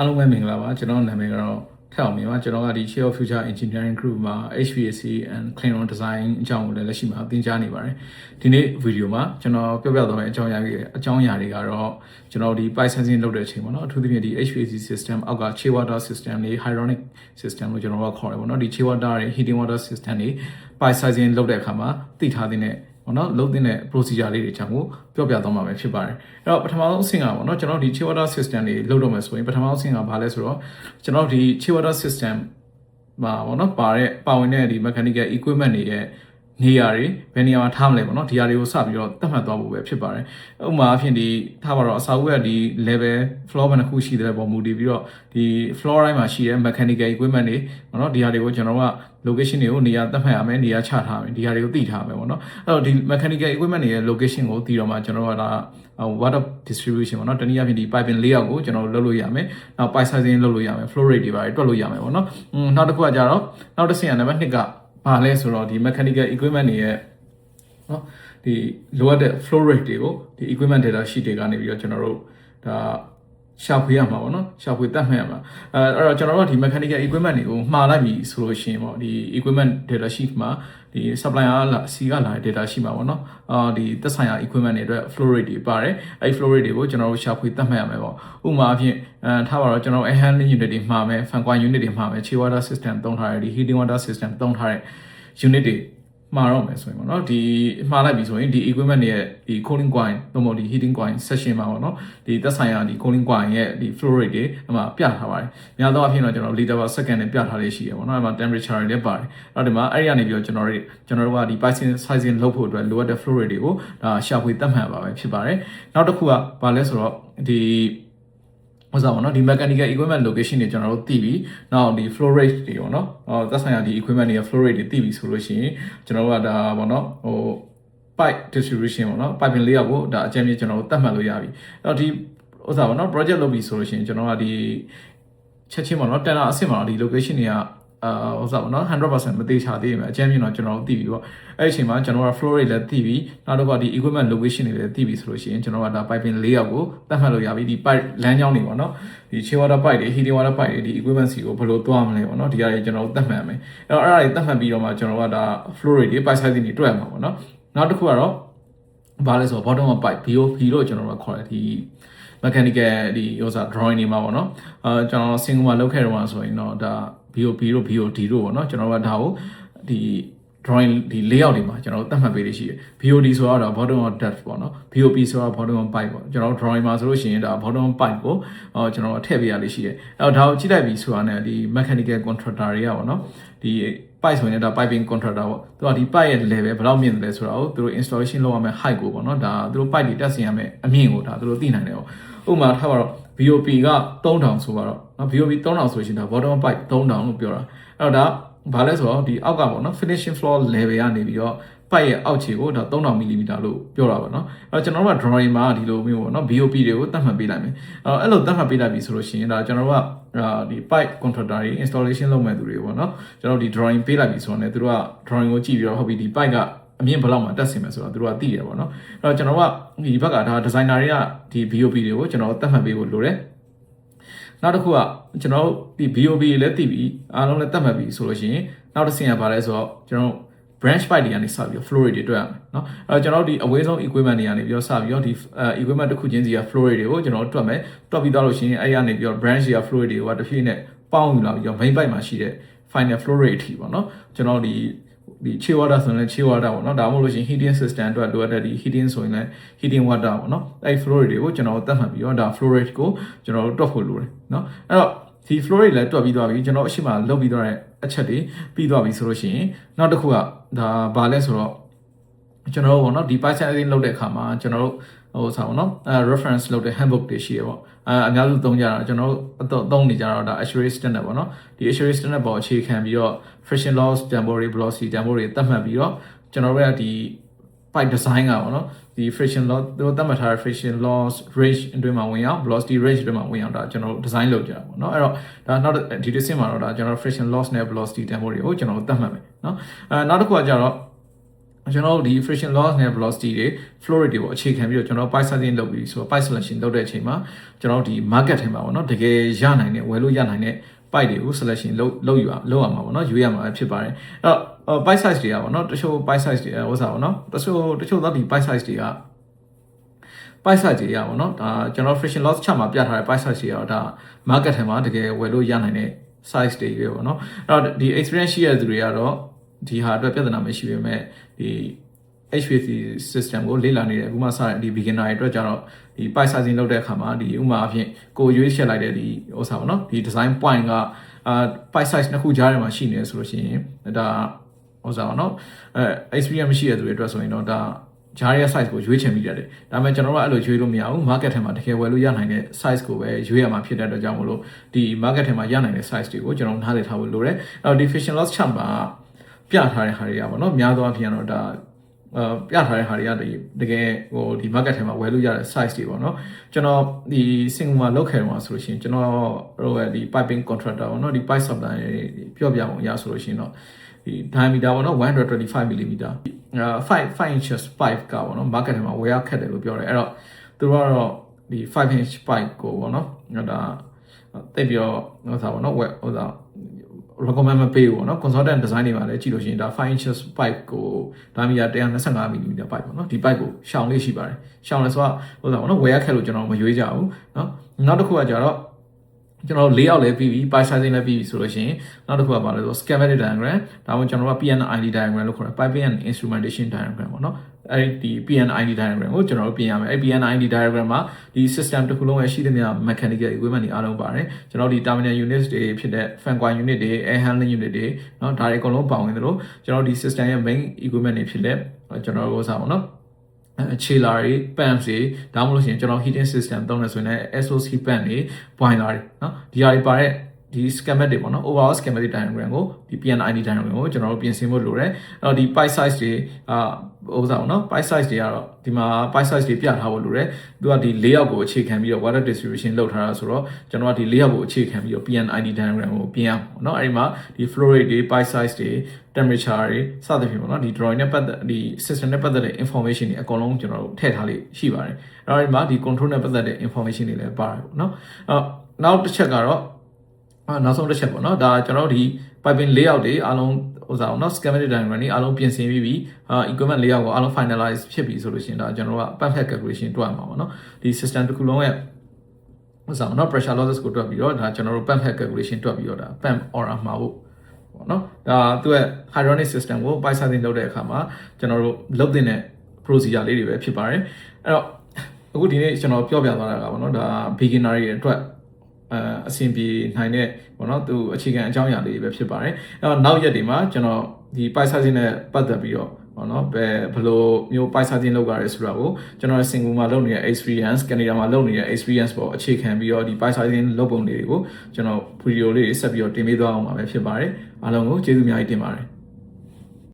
အားလုံးပဲမင်္ဂလာပါကျွန်တော်နာမည်ကတော့ထက်အောင်မြင်ပါကျွန်တော်ကဒီ Share of Future Engineering Group မှာ HVAC and Clean Room Design အကြောင်းကိုလည်းလက်ရှိမှာသင်ကြားနေပါတယ်ဒီနေ့ဗီဒီယိုမှာကျွန်တော်ပြောပြသွားမယ့်အကြောင်းအရာတွေအကြောင်းအရာတွေကတော့ကျွန်တော်ဒီ pipe sensing လုပ်တဲ့အချိန်ပေါ့နော်အထူးသဖြင့်ဒီ HVAC system အောက်က chill water system တွေ hydronic system လို့ကျွန်တော်ကခေါ်တယ်ပေါ့နော်ဒီ chill water တွေ heating water system တွေ pipe sensing လုပ်တဲ့အခါမှာသိထားတဲ့ ပေါ့နော်လုံးတဲ့ procedure လေးတွေအကြောင်းကိုပြောပြသွားမှာပဲဖြစ်ပါတယ်အဲ့တော့ပထမဆုံးအဆင့်ကပေါ့နော်ကျွန်တော်ဒီ chill water system တွေလုပ်တော့မယ်ဆိုရင်ပထမဆုံးအဆင့်ကဘာလဲဆိုတော့ကျွန်တော်ဒီ chill water system မှာပေါ့နော်ပါတဲ့ပါဝင်တဲ့ဒီ mechanical equipment တွေရဲ့ နေရာတွေဘယ်နေရာမှာထားမလဲပေါ့နော်ဒီဟာတွေကိုစပြီးတော့သတ်မှတ်သွားဖို့ပဲဖြစ်ပါတယ်ဥပမာအဖြစ်ဒီထားပါတော့အစာအုပ်ကဒီ level floor ဘယ်နှခုရှိတဲ့ပုံမူတည်ပြီးတော့ဒီ floor တိုင်းမှာရှိတဲ့ mechanical equipment တွေပေါ့နော်ဒီဟာတွေကိုကျွန်တော်က location တွေကိုနေရာသတ်မှတ်ရမယ်နေရာချထားမယ်ဒီဟာတွေကိုသိထားမယ်ပေါ့နော်အဲ့တော့ဒီ mechanical equipment တွေရဲ့ location ကိုသိတော့မှကျွန်တော်ကဒါ water distribution ပေါ့နော်တနည်းအားဖြင့်ဒီ piping layout ကိုကျွန်တော်လုပ်လို့ရမယ်နောက် pipe sizing လုပ်လို့ရမယ် flow rate တွေပါတွက်လို့ရမယ်ပေါ့နော်နောက်တစ်ခုကကြတော့နောက်တစ်ဆင့်ကနံပါတ်2က ဘာလဲဆိုတော့ဒီ mechanical equipment တွေရဲ့နော်ဒီလိုအပ်တဲ့ flow rate တွေကိုဒီ equipment data sheet တွေကနေပြီးတော့ကျွန်တော်တို့ဒါ ရှာဖွေရမှာပေါ့နော်ရှာဖွေတတ်မှတ်ရမှာအဲအဲ့တော့ကျွန်တော်တို့ဒီ mechanical equipment တွေကိုမှားလိုက်ပြီဆိုလို့ရှိရင်ပေါ့ဒီ equipment data sheet မှာဒီ supplier လာစီကလာတဲ့ data ရှိမှာပေါ့နော်အာဒီသက်ဆိုင်ရာ equipment တွေအတွက် flow rate တွေပါတယ်အဲ့ flow rate တွေကိုကျွန်တော်တို့ရှာဖွေတတ်မှတ်ရမယ်ပေါ့ဥပမာအဖြစ်အဲထားပါတော့ကျွန်တော် air handling unit တွေမှာမယ် fan coil unit တွေမှာမယ် chill water system သုံးထားတဲ့ဒီ heating water system သုံးထားတဲ့ unit တွေ မှာတော့မယ်ဆိုရင်ပေါ့နော်ဒီမှားလိုက်ပြီဆိုရင်ဒီ equipment တွေရဲ့ဒီ cooling coil သို့မဟုတ်ဒီ heating coil section မှာပေါ့နော်ဒီသက်ဆိုင်ရာဒီ cooling coil ရဲ့ဒီ flow rate တွေအမှပြထားပါတယ်။များသောအားဖြင့်တော့ကျွန်တော် liter per second နဲ့ပြထားလေးရှိရပေါ့နော်။အဲ့မှာ temperature တွေလည်းပါတယ်။အဲ့ဒီမှာအဲ့ဒီကနေပြီးတော့ကျွန်တော်တို့ကျွန်တော်တို့ကဒီ pricing sizing လုပ်ဖို့အတွက်လိုအပ်တဲ့ flow rate တွေကိုဒါရှာဖွေသတ်မှတ်ပါပဲဖြစ်ပါတယ်။နောက်တစ်ခုကဘာလဲဆိုတော့ဒီ ဟိုစားပါနော်ဒီ mechanical equipment location တွေကျွန်တော်တို့သိပြီ။နောက်ဒီ flow rate တွေပေါ့နော်။ဟောသက်ဆိုင်ရာဒီ equipment တွေရဲ့ flow rate တွေသိပြီဆိုလို့ရှိရင်ကျွန်တော်တို့ကဒါပေါ့နော်ဟို pipe distribution ပေါ့နော် piping layout ကိုဒါအကြမ်းမြင့်ကျွန်တော်တို့သတ်မှတ်လို့ရပြီ။အဲ့တော့ဒီဥစားပေါ့နော် project လုပ်ပြီဆိုလို့ရှိရင်ကျွန်တော်ကဒီချက်ချင်းပေါ့နော်တန်တာအဆင့်မှာဒီ location တွေက အာဥစားပေါ့နော်100%မသေးချာသေးရင်အကျဉ်းမြင့်တော့ကျွန်တော်တို့သိပြီပေါ့အဲ့ဒီအချိန်မှာကျွန်တော်က flow rate လည်းသိပြီနောက်တော့ကဒီ equipment location တွေလည်းသိပြီဆိုလို့ရှိရင်ကျွန်တော်ကဒါ piping layout ကိုသတ်မှတ်လို့ရပြီဒီ pipe လမ်းကြောင်းတွေပေါ့နော်ဒီ chill water pipe တွေ heating water pipe တွေဒီ equipment စီကိုဘယ်လိုသွားမလဲပေါ့နော်ဒီအရာတွေကျွန်တော်တို့သတ်မှတ်ရမယ်အဲ့တော့အဲ့ဒါတွေသတ်မှတ်ပြီးတော့မှကျွန်တော်ကဒါ flow rate တွေ pipe sizing တွေတွက်ရမှာပေါ့နော်နောက်တစ်ခုကတော့ဘာလဲဆိုတော့ bottom of pipe BOP လို့ကျွန်တော်တို့ခေါ်တယ်ဒီ mechanical ဒီဥစား drawing တွေမှာပေါ့နော်အာကျွန်တော် single မှာလုပ်ခဲ့တော့ဆိုရင်တော့ဒါ BOP တို့ BOD တို့ပေါ့နော်ကျွန်တော်ကဒါကိုဒီ drawing ဒီ layout တွေမှာကျွန်တော်တို့သတ်မှတ်ပေးလေးရှိတယ် BOD ဆိုတော့ bottom of depth ပေါ့နော် BOP ဆိုတော့ bottom of pipe ပေါ့ကျွန်တော်တို့ drawing မှာဆိုလို့ရှိရင်ဒါ bottom of pipe ကိုအော်ကျွန်တော်ထည့်ပေးရလေးရှိတယ်အဲ့တော့ဒါကိုကြည့်လိုက်ပြီဆိုတာ ਨੇ ဒီ mechanical contractor တွေကပေါ့နော်ဒီ pipe ဆိုရင်ဒါ piping contractor ပေါ့သူကဒီ pipe ရဲ့ level ဘယ်လောက်မြင့်တယ်လဲဆိုတာကိုသူတို့ installation လုပ်ရမယ့် height ကိုပေါ့နော်ဒါသူတို့ pipe တွေတက်ဆင်ရမယ့်အမြင့်ကိုဒါသူတို့သိနိုင်တယ်ပေါ့ဥပမာထားပါတော့ BOP က3000ဆိုပါတော့နော် BOP 3000ဆိုရှင်ဒါ bottom pipe 3000လို့ပြောတာအဲ့တော့ဒါဘာလဲဆိုတော့ဒီအောက်ကပေါ့နော် finishing floor level ကနေပြီးတော့ pipe ရဲ့အောက်ခြေကိုဒါ3000 mm လို့ပြောတာပေါ့နော်အဲ့တော့ကျွန်တော်တို့က drawing မှာဒီလိုမျိုးပေါ့နော် BOP တွေကိုသတ်မှတ်ပေးလိုက်မယ်အဲ့တော့အဲ့လိုသတ်မှတ်ပေးလိုက်ပြီဆိုလို့ရှိရင်ဒါကျွန်တော်တို့ကဒီ pipe contractor တွေ installation လုပ်မဲ့သူတွေပေါ့နော်ကျွန်တော်ဒီ drawing ပေးလိုက်ပြီဆိုတော့ねသူတို့က drawing ကိုကြည့်ပြီးတော့ဟုတ်ပြီဒီ pipe က အမြင့်ဘယ်လောက်မှတက်ဆင်မယ်ဆိုတော့သူတို့ကသိတယ်ပေါ့နော်အဲ့တော့ကျွန်တော်ကဒီဘက်ကဒါဒီဇိုင်နာတွေကဒီ BOP တွေကိုကျွန်တော်သတ်မှတ်ပေးဖို့လိုတယ်နောက်တစ်ခုကကျွန်တော်တို့ဒီ BOP တွေလည်းသိပြီအားလုံးလည်းသတ်မှတ်ပြီဆိုလို့ရှိရင်နောက်တစ်ဆင့်ကဘာလဲဆိုတော့ကျွန်တော် branch pipe တွေကနေစပြီးတော့ flow rate တွေတွေ့ရမယ်เนาะအဲတော့ကျွန်တော်တို့ဒီအဝေးဆုံး equipment တွေကနေပြီးတော့စပြီးတော့ဒီ equipment တစ်ခုချင်းစီက flow rate တွေကိုကျွန်တော်တို့တွက်မယ်တွက်ပြီးတော့လို့ရှိရင်အဲ့ရနေပြီးတော့ branch တွေက flow rate တွေကတစ်ဖြည်းနဲ့ပေါင်းယူလာပြီးတော့ main pipe မှာရှိတဲ့ final flow rate အထိပေါ့เนาะကျွန်တော်ဒီ ဒီ chill water ဆိုရင်လည်း chill water ပေါ့နော်ဒါမှမဟုတ်လို့ရှိရင် heating system အတွက်လိုအပ်တဲ့ဒီ heating ဆိုရင်လည်း heating water ပေါ့နော်အဲ့ flow rate တွေကိုကျွန်တော်တို့သတ်မှတ်ပြီးတော့ဒါ flow rate ကိုကျွန်တော်တို့တွက်ဖို့လိုတယ်နော်အဲ့တော့ဒီ flow rate လည်းတွက်ပြီးသွားပြီကျွန်တော်အရှိမလုပ်ပြီးသွားတဲ့အချက်တွေပြီးသွားပြီဆိုလို့ရှိရင်နောက်တစ်ခုကဒါဘာလဲဆိုတော့ကျွန်တော်တို့ပေါ့နော်ဒီ patient အသင်းလုပ်တဲ့အခါမှာကျွန်တော်တို့ ဟိုဆောင်းနော်အဲ reference လုပ်တဲ့ handbook တွေရှိရပေါ့အဲအများစုသုံးကြတာကျွန်တော်တို့သုံးနေကြတော့ဒါ Azure standard ပေါ့နော်ဒီ Azure standard ပေါ်အခြေခံပြီးတော့ friction loss temporary velocity temporary သတ်မှတ်ပြီးတော့ကျွန်တော်တို့ကဒီ pipe design ကပေါ့နော်ဒီ friction loss သူတို့သတ်မှတ်ထားတဲ့ friction loss range အတွင်းမှာဝင်အောင် velocity range အတွင်းမှာဝင်အောင်ဒါကျွန်တော်တို့ design လုပ်ကြတာပေါ့နော်အဲ့တော့ဒါနောက်ဒီတစ်ဆင့်မှာတော့ဒါကျွန်တော် friction loss နဲ့ velocity tempo တွေကိုကျွန်တော်တို့သတ်မှတ်မယ်နော်အဲနောက်တစ်ခုကကြတော့ ကျွန်တော်တို့ဒီ friction loss နဲ့ velocity တွေ flow rate တွေပေါ့အခြေခံပြီးတော့ကျွန်တော် pipe sizing လုပ်ပြီးဆိုတော့ pipe selection လုပ်တဲ့အချိန်မှာကျွန်တော်တို့ဒီ market ထဲမှာပေါ့နော်တကယ်ရနိုင်တဲ့ဝယ်လို့ရနိုင်တဲ့ pipe တွေကို selection လုပ်လုပ်ယူအောင်လုပ်ရမှာပေါ့နော်ယူရမှာဖြစ်ပါတယ်အဲ့တော့ pipe size တွေကပေါ့နော်တချို့ pipe size တွေဥစားပေါ့နော်တချို့တချို့သောဒီ pipe size တွေက pipe size တွေရပါတော့ဒါကျွန်တော် friction loss ချက်မှာပြထားတဲ့ pipe size တွေကတော့ဒါ market ထဲမှာတကယ်ဝယ်လို့ရနိုင်တဲ့ size တွေပဲပေါ့နော်အဲ့တော့ဒီ experience ရှိရတဲ့သူတွေကတော့ ဒီဟာအတွက်ပြဿနာမရှိပေမဲ့ဒီ HPC system ကိုလေ့လာနေတဲ့အခုမှစတဲ့ဒီ beginner တွေအတွက်ကျတော့ဒီ pipe sizing လုပ်တဲ့အခါမှာဒီဥမာအဖြစ်ကိုရွေးချက်လိုက်တဲ့ဒီဥစ္စာပေါ့နော်ဒီ design point ကအာ pipe size နှစ်ခုကြားထဲမှာရှိနေဆိုလို့ရှိရင်ဒါဥစ္စာပေါ့နော်အဲ experience မရှိတဲ့သူတွေအတွက်ဆိုရင်တော့ဒါဂျားရဲ့ size ကိုရွေးချယ်မိရတယ်။ဒါပေမဲ့ကျွန်တော်တို့ကအဲ့လိုရွေးလို့မရဘူး။ market ထဲမှာတကယ်ဝယ်လို့ရနိုင်တဲ့ size ကိုပဲရွေးရမှာဖြစ်တဲ့အတွက်ကြောင့်မလို့ဒီ market ထဲမှာရနိုင်တဲ့ size တွေကိုကျွန်တော်နားလည်ထားဖို့လိုတယ်။အဲ့တော့ဒီ fashion loss chart မှာ ပြထားတဲ့ဟာတွေကပေါ့နော်။များသောအားဖြင့်တော့ဒါအာပြထားတဲ့ဟာတွေကဒီတကယ်ဟိုဒီ market ထဲမှာဝယ်လို့ရတဲ့ size တွေပေါ့နော်ကျွန်တော်ဒီ single မှာလောက်ခဲ့တော့ဆိုလို့ရှိရင်ကျွန်တော်တို့ရဲ့ဒီ piping contractor ပေါ့နော်ဒီ pipe supply ပြောပြအောင်ရဆိုလို့ရှိရင်တော့ဒီ diameter ပေါ့နော်125 mm အာ5 5 inches pipe ကပေါ့နော် market ထဲမှာဝယ်ရခက်တယ်လို့ပြောတယ်အဲ့တော့သူတို့ကတော့ဒီ5 inch pipe ကိုပေါ့နော်ဒါတိတ်ပြီးတော့ဟိုစားပေါ့နော်ဝယ်ဟိုစား recommend မပေးဘူးပေါ့နော် consultant design တွေမှာလည်းကြည့်လို့ရှိရင်ဒါ5 inches pipe ကိုဒါမီယာ125 mm pipe ပေါ့နော်ဒီ pipe ကိုရှောင်လေးရှိပါတယ်ရှောင်လဲဆိုတော့ဟိုစားပေါ့နော်ဝယ်ရခက်လို့ကျွန်တော်မရွေးကြဘူးနော်နောက်တစ်ခုကကြတော့ ကျွန်တော်၄ရောက်လဲပြီးပြီ pipe sizing လည်းပြီးပြီဆိုလို့ရှိရင်နောက်တစ်ခုကပါလဲဆို schematic diagram ဒါမှမဟုတ်ကျွန်တော်က PNID diagram လို့ခေါ်တယ် piping and instrumentation diagram ပေါ့နော်အဲ့ဒီ PNID diagram ကိုကျွန်တော်တို့ပြင်ရမယ်အဲ့ PNID diagram မှာဒီ system တစ်ခုလုံးရဲ့ရှိသမျှ mechanical equipment တွေအားလုံးပါတယ်ကျွန်တော်ဒီ terminal units တွေဖြစ်တဲ့ fan coil unit တွေ air handling unit တွေเนาะဒါတွေအကုန်လုံးပါဝင်သလိုကျွန်တော်ဒီ system ရဲ့ main equipment တွေဖြစ်တဲ့ကျွန်တော်တို့ဥစားပါ တော့ခြေလာတွေ pumps တွေဒါမှမဟုတ်ရှင်ကျွန်တော် heating system သုံးနေဆိုရင် SOC pump တွေ boiler တွေเนาะဒီဟာတွေပါတဲ့ ဒီ schematic တွေပေါ့နော် overall schematic diagram ကိုဒီ PNID diagram ကိုကျွန်တော်တို့ပြင်ဆင်ဖို့လိုတယ်အဲ့တော့ဒီ pipe size တွေအာဥစားပေါ့နော် pipe size တွေကတော့ဒီမှာ pipe size တွေပြထားဖို့လိုတယ်သူကဒီ layout ကိုအခြေခံပြီးတော့ water distribution လုပ်ထားတာဆိုတော့ကျွန်တော်ကဒီ layout ကိုအခြေခံပြီးတော့ PNID diagram ကိုပြင်ရအောင်ပေါ့နော်အဲ့ဒီမှာဒီ flow rate တွေ pipe size တွေ temperature တွေစသဖြင့်ပေါ့နော်ဒီ drawing နဲ့ပတ်သက်ဒီ system နဲ့ပတ်သက်တဲ့ information တွေအကုန်လုံးကျွန်တော်တို့ထည့်ထားလေးရှိပါတယ်အဲ့တော့ဒီမှာဒီ control နဲ့ပတ်သက်တဲ့ information တွေလည်းပါတယ်ပေါ့နော်အဲ့နောက်တစ်ချက်ကတော့အာ နောက်ဆုံးတစ်ချက်ပေါ့နော်ဒါကျွန်တော်တို့ဒီ piping layout တွေအားလုံးဟိုစားအောင်နော် schematic diagram တွေအားလုံးပြင်ဆင်ပြီးပြီအာ equipment layout ကိုအားလုံး finalize ဖြစ်ပြီဆိုလို့ရှိရင်ဒါကျွန်တော်တို့က perfect calculation တွက်မှာပေါ့နော်ဒီ system တစ်ခုလုံးရဲ့ဟိုစားအောင်နော် pressure losses ကိုတွက်ပြီးတော့ဒါကျွန်တော်တို့ perfect calculation တွက်ပြီးတော့ဒါ pump order မှာဖို့ပေါ့နော်ဒါသူ့ရဲ့ hydraulic system ကို pipe sizing လုပ်တဲ့အခါမှာကျွန်တော်တို့လုပ်တဲ့ procedure လေးတွေပဲဖြစ်ပါတယ်အဲ့တော့အခုဒီနေ့ကျွန်တော်ပြောပြသွားတာကပေါ့နော်ဒါ beginner တွေအတွက် အအဆင်ပြေနိုင်တဲ့ပေါ့နော်သူအခြေခံအကြောင်းအရာလေးတွေပဲဖြစ်ပါတယ်အဲ့တော့နောက်ရက်တွေမှာကျွန်တော်ဒီ pipe sizing နဲ့ပတ်သက်ပြီးတော့ပေါ့နော်ဘယ်ဘယ်လိုမျိုး pipe sizing လုပ်ကြရဲဆိုတာကိုကျွန်တော် single မှာလုပ်နေတဲ့ experience Canada မှာလုပ်နေတဲ့ experience ပေါ့အခြေခံပြီးတော့ဒီ pipe sizing လုပ်ပုံတွေကိုကျွန်တော် video လေးတွေဆက်ပြီးတော့တင်ပေးသွားအောင်ပါပဲဖြစ်ပါတယ်အားလုံးကိုကျေးဇူးအများကြီးတင်ပါတယ်